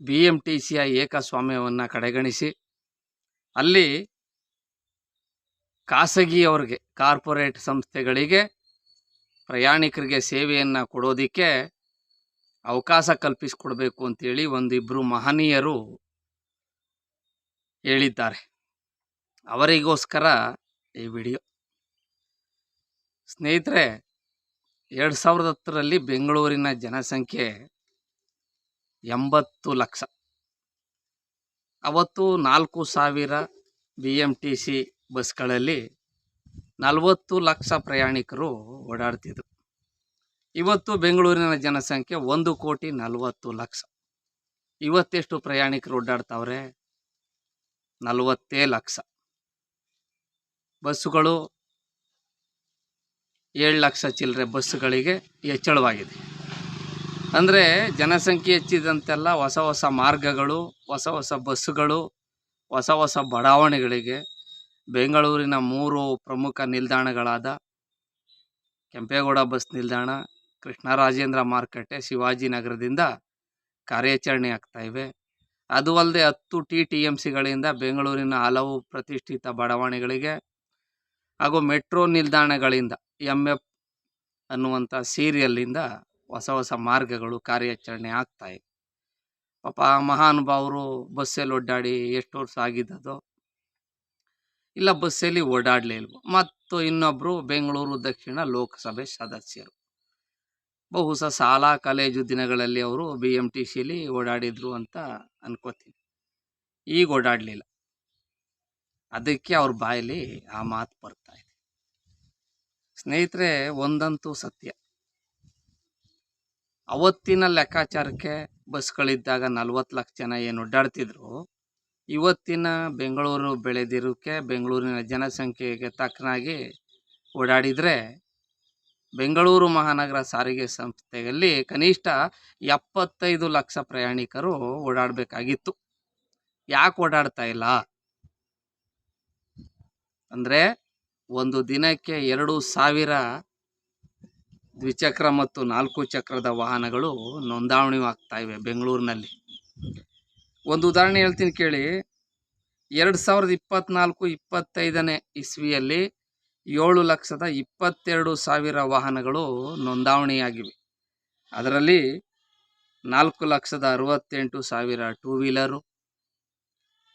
B M T ಸಿಯ ಏಕಸ್ವಾಮ್ಯವನ್ನು ಕಡೆಗಣಿಸಿ, ಅಲ್ಲಿ ಖಾಸಗಿಯವ್ರಿಗೆ, ಕಾರ್ಪೊರೇಟ್ ಸಂಸ್ಥೆಗಳಿಗೆ ಪ್ರಯಾಣಿಕರಿಗೆ ಸೇವೆಯನ್ನು ಕೊಡೋದಕ್ಕೆ ಅವಕಾಶ ಕಲ್ಪಿಸಿಕೊಡ್ಬೇಕು ಅಂತೇಳಿ ಒಂದಿಬ್ಬರು ಮಹನೀಯರು ಹೇಳಿದ್ದಾರೆ. ಅವರಿಗೋಸ್ಕರ ಈ ವಿಡಿಯೋ. ಸ್ನೇಹಿತರೆ, ಎರಡು ಸಾವಿರದ ಹತ್ತರಲ್ಲಿ ಬೆಂಗಳೂರಿನ ಜನಸಂಖ್ಯೆ ಎಂಬತ್ತು ಲಕ್ಷ. ಅವತ್ತು ನಾಲ್ಕು ಸಾವಿರ ಬಿ ಎಂ ಟಿ ಸಿ ಬಸ್ಗಳಲ್ಲಿ ನಲವತ್ತು ಲಕ್ಷ ಪ್ರಯಾಣಿಕರು ಓಡಾಡ್ತಿದ್ರು. ಇವತ್ತು ಬೆಂಗಳೂರಿನ ಜನಸಂಖ್ಯೆ ಒಂದು ಕೋಟಿ ನಲವತ್ತು ಲಕ್ಷ. ಇವತ್ತೆಷ್ಟು ಪ್ರಯಾಣಿಕರು ಓಡಾಡ್ತಾವ್ರೆ ನಲವತ್ತೇ ಲಕ್ಷ. ಬಸ್ಸುಗಳು ಏಳು ಲಕ್ಷ ಚಿಲ್ಲರೆ ಬಸ್ಸುಗಳಿಗೆ ಹೆಚ್ಚಳವಾಗಿದೆ. ಅಂದರೆ ಜನಸಂಖ್ಯೆ ಹೆಚ್ಚಿದಂತೆಲ್ಲ ಹೊಸ ಹೊಸ ಮಾರ್ಗಗಳು, ಹೊಸ ಹೊಸ ಬಸ್ಸುಗಳು, ಹೊಸ ಹೊಸ ಬಡಾವಣೆಗಳಿಗೆ ಬೆಂಗಳೂರಿನ ಮೂರು ಪ್ರಮುಖ ನಿಲ್ದಾಣಗಳಾದ ಕೆಂಪೇಗೌಡ ಬಸ್ ನಿಲ್ದಾಣ ಕೃಷ್ಣರಾಜೇಂದ್ರ ಮಾರುಕಟ್ಟೆ ಶಿವಾಜಿನಗರದಿಂದ ಕಾರ್ಯಾಚರಣೆ ಆಗ್ತಾ ಇವೆ. ಅದು ಅಲ್ಲದೆ ಹತ್ತು ಟಿ ಟಿ ಎಂ ಸಿಗಳಿಂದ ಬೆಂಗಳೂರಿನ ಹಲವು ಪ್ರತಿಷ್ಠಿತ ಬಡಾವಣೆಗಳಿಗೆ ಹಾಗೂ ಮೆಟ್ರೋ ನಿಲ್ದಾಣಗಳಿಂದ ಎಂ ಎಫ್ ಅನ್ನುವಂಥ ಸೀರಿಯಲ್ಲಿಂದ ಹೊಸ ಹೊಸ ಮಾರ್ಗಗಳು ಕಾರ್ಯಾಚರಣೆ ಆಗ್ತಾ ಇವೆ ಪಾಪ ಆ ಮಹಾನುಭಾವರು ಬಸ್ಸಲ್ಲಿ ಓಡಾಡಿ ಎಷ್ಟು ವರ್ಷ ಆಗಿದ್ದದೋ ಇಲ್ಲ ಬಸ್ಸಲ್ಲಿ ಓಡಾಡಲೇ ಇಲ್ವೋ, ಮತ್ತು ಇನ್ನೊಬ್ಬರು ಬೆಂಗಳೂರು ದಕ್ಷಿಣ ಲೋಕಸಭೆ ಸದಸ್ಯರು. ಬಹುಶಃ ಶಾಲಾ ಕಾಲೇಜು ದಿನಗಳಲ್ಲಿ ಅವರು ಬಿ ಎಂ ಟಿ ಸಿಲಿ ಓಡಾಡಿದ್ರು ಅಂತ ಅನ್ಕೋತೀನಿ. ಈಗ ಓಡಾಡಲಿಲ್ಲ. ಅದಕ್ಕೆ ಅವ್ರ ಬಾಯಲ್ಲಿ ಆ ಮಾತು ಬರ್ತಾ ಇದೆ. ಸ್ನೇಹಿತರೆ, ಒಂದಂತೂ ಸತ್ಯ. ಅವತ್ತಿನ ಲೆಕ್ಕಾಚಾರಕ್ಕೆ ಬಸ್ಗಳಿದ್ದಾಗ ನಲ್ವತ್ತು ಲಕ್ಷ ಜನ ಏನು ಓಡಾಡ್ತಿದ್ರು ಇವತ್ತಿನ ಬೆಂಗಳೂರು ಬೆಳೆದಿರೋಕ್ಕೆ ಬೆಂಗಳೂರಿನ ಜನಸಂಖ್ಯೆಗೆ ತಕ್ಕನಾಗಿ ಓಡಾಡಿದರೆ ಬೆಂಗಳೂರು ಮಹಾನಗರ ಸಾರಿಗೆ ಸಂಸ್ಥೆಯಲ್ಲಿ ಕನಿಷ್ಠ ಎಪ್ಪತ್ತೈದು ಲಕ್ಷ ಪ್ರಯಾಣಿಕರು ಓಡಾಡಬೇಕಾಗಿತ್ತು. ಯಾಕೆ ಓಡಾಡ್ತಾ ಇಲ್ಲ? ಅಂದರೆ ಒಂದು ದಿನಕ್ಕೆ ಎರಡು ಸಾವಿರ ದ್ವಿಚಕ್ರ ಮತ್ತು ನಾಲ್ಕು ಚಕ್ರದ ವಾಹನಗಳು ನೋಂದಾವಣಿ ಆಗ್ತಾ ಇವೆ ಬೆಂಗಳೂರಿನಲ್ಲಿ. ಒಂದು ಉದಾಹರಣೆ ಹೇಳ್ತೀನಿ ಕೇಳಿ. ಎರಡು ಸಾವಿರದ ಇಪ್ಪತ್ನಾಲ್ಕು ಇಪ್ಪತ್ತೈದನೇ ಇಸ್ವಿಯಲ್ಲಿ ಏಳು ಲಕ್ಷದ ಇಪ್ಪತ್ತೆರಡು ಸಾವಿರ ವಾಹನಗಳು ನೋಂದಾವಣಿಯಾಗಿವೆ. ಅದರಲ್ಲಿ ನಾಲ್ಕು ಲಕ್ಷದ ಅರವತ್ತೆಂಟು ಸಾವಿರ ಟೂ ವೀಲರು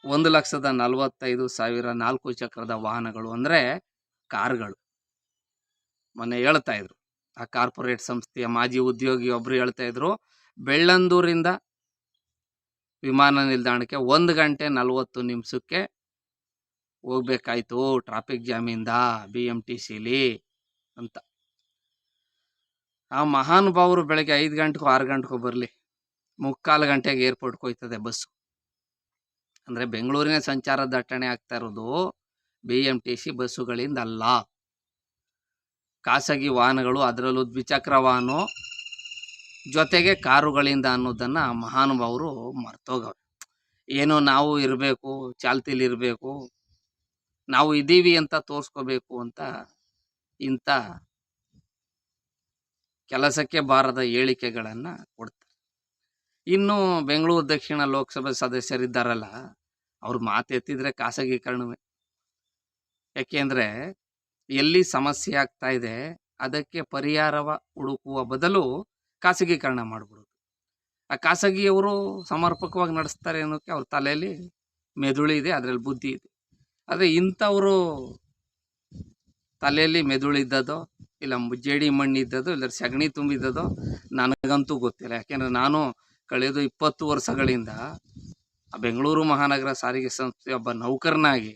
ಒಂದು ಲಕ್ಷದ ನಲವತ್ತೈದು ಸಾವಿರ ನಾಲ್ಕು ಚಕ್ರದ ವಾಹನಗಳು ಅಂದರೆ ಕಾರ್ಗಳು. ಮೊನ್ನೆ ಹೇಳ್ತಾ ಇದ್ರು. ಆ ಕಾರ್ಪೊರೇಟ್ ಸಂಸ್ಥೆಯ ಮಾಜಿ ಉದ್ಯೋಗಿ ಒಬ್ಬರು ಹೇಳ್ತಾ ಇದ್ರು, ಬೆಳ್ಳಂದೂರಿಂದ ವಿಮಾನ ನಿಲ್ದಾಣಕ್ಕೆ ಒಂದು ಗಂಟೆ ನಲವತ್ತು ನಿಮಿಷಕ್ಕೆ ಹೋಗ್ಬೇಕಾಯ್ತು ಟ್ರಾಫಿಕ್ ಜಾಮಿಂದ ಬಿ ಎಂ ಟಿ ಸಿಲಿ ಅಂತ. ಆ ಮಹಾನುಭಾವರು ಬೆಳಗ್ಗೆ ಐದು ಗಂಟೆಗೂ ಆರು ಗಂಟೆಗೂ ಬರಲಿ. ಮುಕ್ಕಾಲು ಗಂಟೆಗೆ ಏರ್ಪೋರ್ಟ್ಗೆ ಹೋಯ್ತದೆ ಬಸ್ಸು. ಅಂದರೆ ಬೆಂಗಳೂರಿನ ಸಂಚಾರ ದಟ್ಟಣೆ ಆಗ್ತಾ ಇರೋದು ಬಿ ಎಂ ಟಿ ಸಿ ಬಸ್ಸುಗಳಿಂದ ಅಲ್ಲ ಖಾಸಗಿ ವಾಹನಗಳು, ಅದರಲ್ಲೂ ದ್ವಿಚಕ್ರ ವಾಹನ, ಜೊತೆಗೆ ಕಾರುಗಳಿಂದ ಅನ್ನೋದನ್ನು ಮಹಾನುಭಾವರು ಮರ್ತೋಗವ್ರೆ. ಏನೋ ನಾವು ಇರಬೇಕು, ಚಾಲ್ತಿಲಿ ಇರಬೇಕು, ನಾವು ಇದ್ದೀವಿ ಅಂತ ತೋರಿಸ್ಕೋಬೇಕು ಅಂತ ಇಂಥ ಕೆಲಸಕ್ಕೆ ಬಾರದ ಹೇಳಿಕೆಗಳನ್ನು ಕೊಡ್ತಾರೆ. ಇನ್ನು ಬೆಂಗಳೂರು ದಕ್ಷಿಣ ಲೋಕಸಭೆ ಸದಸ್ಯರಿದ್ದಾರಲ್ಲ, ಅವ್ರು ಮಾತೆತ್ತಿದ್ರೆ ಖಾಸಗೀಕರಣವೇ. ಯಾಕೆಂದರೆ ಎಲ್ಲಿ ಸಮಸ್ಯೆ ಆಗ್ತಾ ಇದೆ, ಅದಕ್ಕೆ ಪರಿಹಾರವ ಹುಡುಕುವ ಬದಲು ಖಾಸಗೀಕರಣ ಮಾಡಿಬಿಡೋದು. ಆ ಖಾಸಗಿಯವರು ಸಮರ್ಪಕವಾಗಿ ನಡೆಸ್ತಾರೆ ಅನ್ನೋಕ್ಕೆ ಅವ್ರ ತಲೆಯಲ್ಲಿ ಮೆದುಳು ಇದೆ, ಅದರಲ್ಲಿ ಬುದ್ಧಿ ಇದೆ. ಆದರೆ ಇಂಥವರು ತಲೆಯಲ್ಲಿ ಮೆದುಳು ಇದ್ದದೋ, ಇಲ್ಲ ಜೇಡಿ ಮಣ್ಣು ಇದ್ದದೋ ಇಲ್ಲ ಸಗಣಿ ತುಂಬಿದ್ದದೋ, ನನಗಂತೂ ಗೊತ್ತಿಲ್ಲ. ಯಾಕೆಂದರೆ ನಾನು ಕಳೆದ ಇಪ್ಪತ್ತು ವರ್ಷಗಳಿಂದ ಬೆಂಗಳೂರು ಮಹಾನಗರ ಸಾರಿಗೆ ಸಂಸ್ಥೆ ಒಬ್ಬ ನೌಕರನಾಗಿ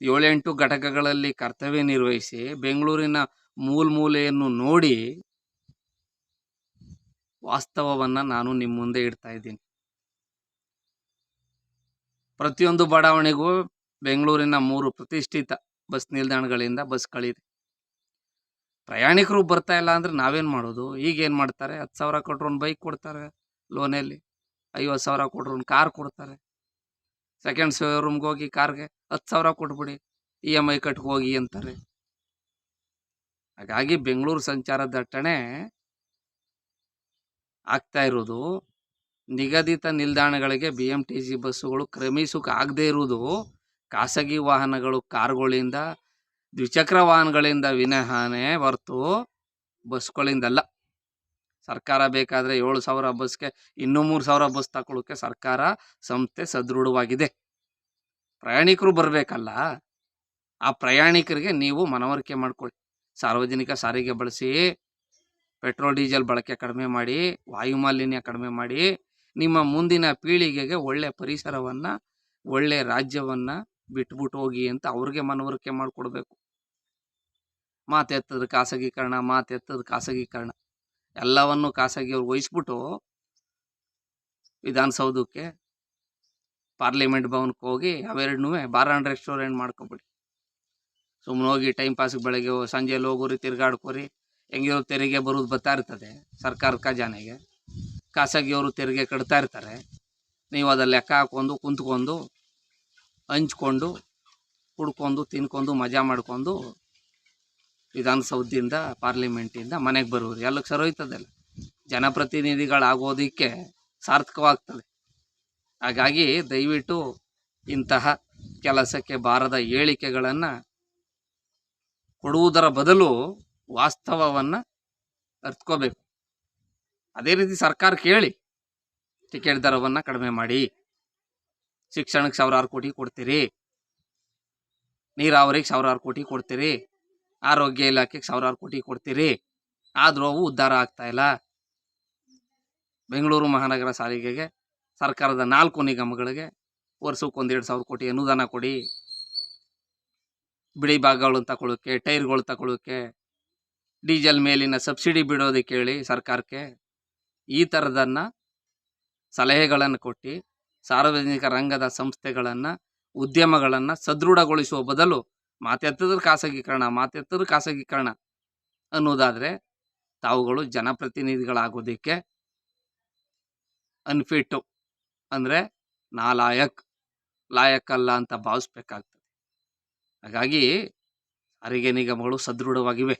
ಏಳೆಂಟು ಘಟಕಗಳಲ್ಲಿ ಕರ್ತವ್ಯ ನಿರ್ವಹಿಸಿ ಬೆಂಗಳೂರಿನ ಮೂಲ ಮೂಲೆಯನ್ನು ನೋಡಿ ವಾಸ್ತವವನ್ನು ನಾನು ನಿಮ್ಮ ಮುಂದೆ ಇಡ್ತಾ ಇದ್ದೀನಿ. ಪ್ರತಿಯೊಂದು ಬಡಾವಣೆಗೂ ಬೆಂಗಳೂರಿನ ಮೂರು ಪ್ರತಿಷ್ಠಿತ ಬಸ್ ನಿಲ್ದಾಣಗಳಿಂದ ಬಸ್ಗಳಿದೆ ಪ್ರಯಾಣಿಕರು ಬರ್ತಾ ಇಲ್ಲ ಅಂದರೆ ನಾವೇನು ಮಾಡೋದು? ಈಗ ಏನು ಮಾಡ್ತಾರೆ? ಹತ್ತು ಸಾವಿರ ಕೊಟ್ಟರು ಒಂದು ಬೈಕ್ ಕೊಡ್ತಾರೆ ಲೋನಲ್ಲಿ ಐವತ್ತು ಸಾವಿರ ಕೊಟ್ಟರು ಒಂದು ಕಾರ್ ಕೊಡ್ತಾರೆ. ಸೆಕೆಂಡ್ ಶೋರೂಮ್ಗೆ ಹೋಗಿ ಕಾರ್ಗೆ ಹತ್ತು ಸಾವಿರ ಕೊಟ್ಬಿಡಿ ಇ ಎಂ ಐ ಕಟ್ಗೆ ಹೋಗಿ ಅಂತಾರೆ. ಹಾಗಾಗಿ ಬೆಂಗಳೂರು ಸಂಚಾರ ದಟ್ಟಣೆ ಆಗ್ತಾ ಇರೋದು. ನಿಗದಿತ ನಿಲ್ದಾಣಗಳಿಗೆ ಬಿ ಎಂ ಟಿ ಸಿ ಬಸ್ಸುಗಳು ಕ್ರಮಿಸೋಕೆ ಆಗದೇ ಇರುವುದು ಖಾಸಗಿ ವಾಹನಗಳು ಕಾರುಗಳಿಂದ, ದ್ವಿಚಕ್ರ ವಾಹನಗಳಿಂದ ವಿನಹಾನೇ ಹೊರತು ಬಸ್ಗಳಿಂದಲ್ಲ. ಸರ್ಕಾರ ಬೇಕಾದರೆ ಏಳು ಸಾವಿರ ಬಸ್ಗೆ ಇನ್ನೂ ಮೂರು ಸಾವಿರ ಬಸ್ ತಗೊಳ್ಳೋಕ್ಕೆ ಸರ್ಕಾರ ಸಂಸ್ಥೆ ಸದೃಢವಾಗಿದೆ. ಪ್ರಯಾಣಿಕರು ಬರಬೇಕಲ್ಲ, ಆ ಪ್ರಯಾಣಿಕರಿಗೆ ನೀವು ಮನವರಿಕೆ ಮಾಡ್ಕೊಳ್ಳಿ. ಸಾರ್ವಜನಿಕ ಸಾರಿಗೆ ಬಳಸಿ, ಪೆಟ್ರೋಲ್, ಡೀಸೆಲ್ ಬಳಕೆ ಕಡಿಮೆ ಮಾಡಿ, ವಾಯು ಮಾಲಿನ್ಯ ಕಡಿಮೆ ಮಾಡಿ, ನಿಮ್ಮ ಮುಂದಿನ ಪೀಳಿಗೆಗೆ ಒಳ್ಳೆ ಪರಿಸರವನ್ನು, ಒಳ್ಳೆ ರಾಜ್ಯವನ್ನು ಬಿಟ್ಬಿಟ್ಟು ಹೋಗಿ ಅಂತ ಅವ್ರಿಗೆ ಮನವರಿಕೆ ಮಾಡಿಕೊಡ್ಬೇಕು. ಮಾತೆತ್ತದ ಖಾಸಗೀಕರಣ ಮಾತೆತ್ತದ ಖಾಸಗೀಕರಣ. ಎಲ್ಲವನ್ನು ಖಾಸಗಿಯವ್ರು ವಹಿಸ್ಬಿಟ್ಟು ವಿಧಾನಸೌಧಕ್ಕೆ ಪಾರ್ಲಿಮೆಂಟ್ ಭವನಕ್ಕೆ ಹೋಗಿ ಅವೆರಡನ್ನೂ ಬಾರ್ ಆ್ಯಂಡ್ ರೆಸ್ಟೋರೆಂಟ್ ಮಾಡ್ಕೊಬಿಡಿ. ಸುಮ್ಮನೆ ಹೋಗಿ ಟೈಮ್ ಪಾಸ್ಗೆ ಬೆಳಗ್ಗೆ ಸಂಜೆಯಲ್ಲಿ ಹೋಗೋರಿ, ತಿರ್ಗಾಡ್ಕೋರಿ ಹೆಂಗಿರೋ ತೆರಿಗೆ ಬರೋದು ಬರ್ತಾ ಇರ್ತದೆ ಸರ್ಕಾರ ಖಜಾನೆಗೆ. ಖಾಸಗಿಯವರು ತೆರಿಗೆ ಕಟ್ತಾ ಇರ್ತಾರೆ. ನೀವು ಅದನ್ನು ಲೆಕ್ಕ ಹಾಕೊಂಡು ಕುಂತ್ಕೊಂಡು ಹಂಚ್ಕೊಂಡು ಕುಡ್ಕೊಂಡು ತಿನ್ಕೊಂಡು ಮಜಾ ಮಾಡ್ಕೊಂಡು ವಿಧಾನಸೌಧದಿಂದ, ಪಾರ್ಲಿಮೆಂಟಿಂದ ಮನೆಗೆ ಬರುವುದು. ಎಲ್ಲಕ್ಕೆ ಸರೋಯ್ತದಲ್ಲ ಜನಪ್ರತಿನಿಧಿಗಳಾಗೋದಕ್ಕೆ ಸಾರ್ಥಕವಾಗ್ತದೆ. ಹಾಗಾಗಿ ದಯವಿಟ್ಟು ಇಂತಹ ಕೆಲಸಕ್ಕೆ ಬಾರದ ಹೇಳಿಕೆಗಳನ್ನು ಕೊಡುವುದರ ಬದಲು ವಾಸ್ತವವನ್ನು ಅರ್ತ್ಕೋಬೇಕು. ಅದೇ ರೀತಿ ಸರ್ಕಾರ ಕೇಳಿ, ಟಿಕೆಟ್ ದರವನ್ನು ಕಡಿಮೆ ಮಾಡಿ. ಶಿಕ್ಷಣಕ್ಕೆ ಸಾವಿರಾರು ಕೋಟಿ ಕೊಡ್ತೀರಿ. ನೀರಾವರಿಗೆ ಸಾವಿರಾರು ಕೋಟಿ ಕೊಡ್ತೀರಿ. ಆರೋಗ್ಯ ಇಲಾಖೆಗೆ ಸಾವಿರಾರು ಕೋಟಿ ಕೊಡ್ತೀರಿ. ಆದರೂ ಅವು ಉದ್ಧಾರ ಆಗ್ತಾ ಇಲ್ಲ. ಬೆಂಗಳೂರು ಮಹಾನಗರ ಸಾರಿಗೆಗೆ ಸರ್ಕಾರದ ನಾಲ್ಕು ನಿಗಮಗಳಿಗೆ ವರ್ಷಕ್ಕೆ ಒಂದೆರಡು ಸಾವಿರ ಕೋಟಿ ಅನುದಾನ ಕೊಡಿ. ಬಿಳಿ ಭಾಗಗಳನ್ನು ತಗೊಳ್ಳೋಕ್ಕೆ, ಟೈರ್ಗಳು ತಗೊಳ್ಳೋಕ್ಕೆ, ಡೀಸೆಲ್ ಮೇಲಿನ ಸಬ್ಸಿಡಿ ಬಿಡೋದಕ್ಕೆ ಹೇಳಿ ಸರ್ಕಾರಕ್ಕೆ ಈ ಥರದನ್ನು ಸಲಹೆಗಳನ್ನು ಕೊಟ್ಟು ಸಾರ್ವಜನಿಕ ರಂಗದ ಸಂಸ್ಥೆಗಳನ್ನು, ಉದ್ಯಮಗಳನ್ನು ಸದೃಢಗೊಳಿಸುವ ಬದಲು ಮಾತೆತ್ತದ್ರ ಖಾಸಗೀಕರಣ ಮಾತೆತ್ತದ್ರ ಖಾಸಗೀಕರಣ ಅನ್ನೋದಾದರೆ ತಾವುಗಳು ಜನಪ್ರತಿನಿಧಿಗಳಾಗೋದಕ್ಕೆ ಅನ್ಫಿಟ್ಟು ಅಂದರೆ ನಾಲಾಯಕ್ ಲಾಯಕ್ಕಲ್ಲ ಅಂತ ಭಾವಿಸ್ಬೇಕಾಗ್ತದೆ. ಹಾಗಾಗಿ ಸಾರಿಗೆ ನಿಗಮಗಳು ಸದೃಢವಾಗಿವೆ.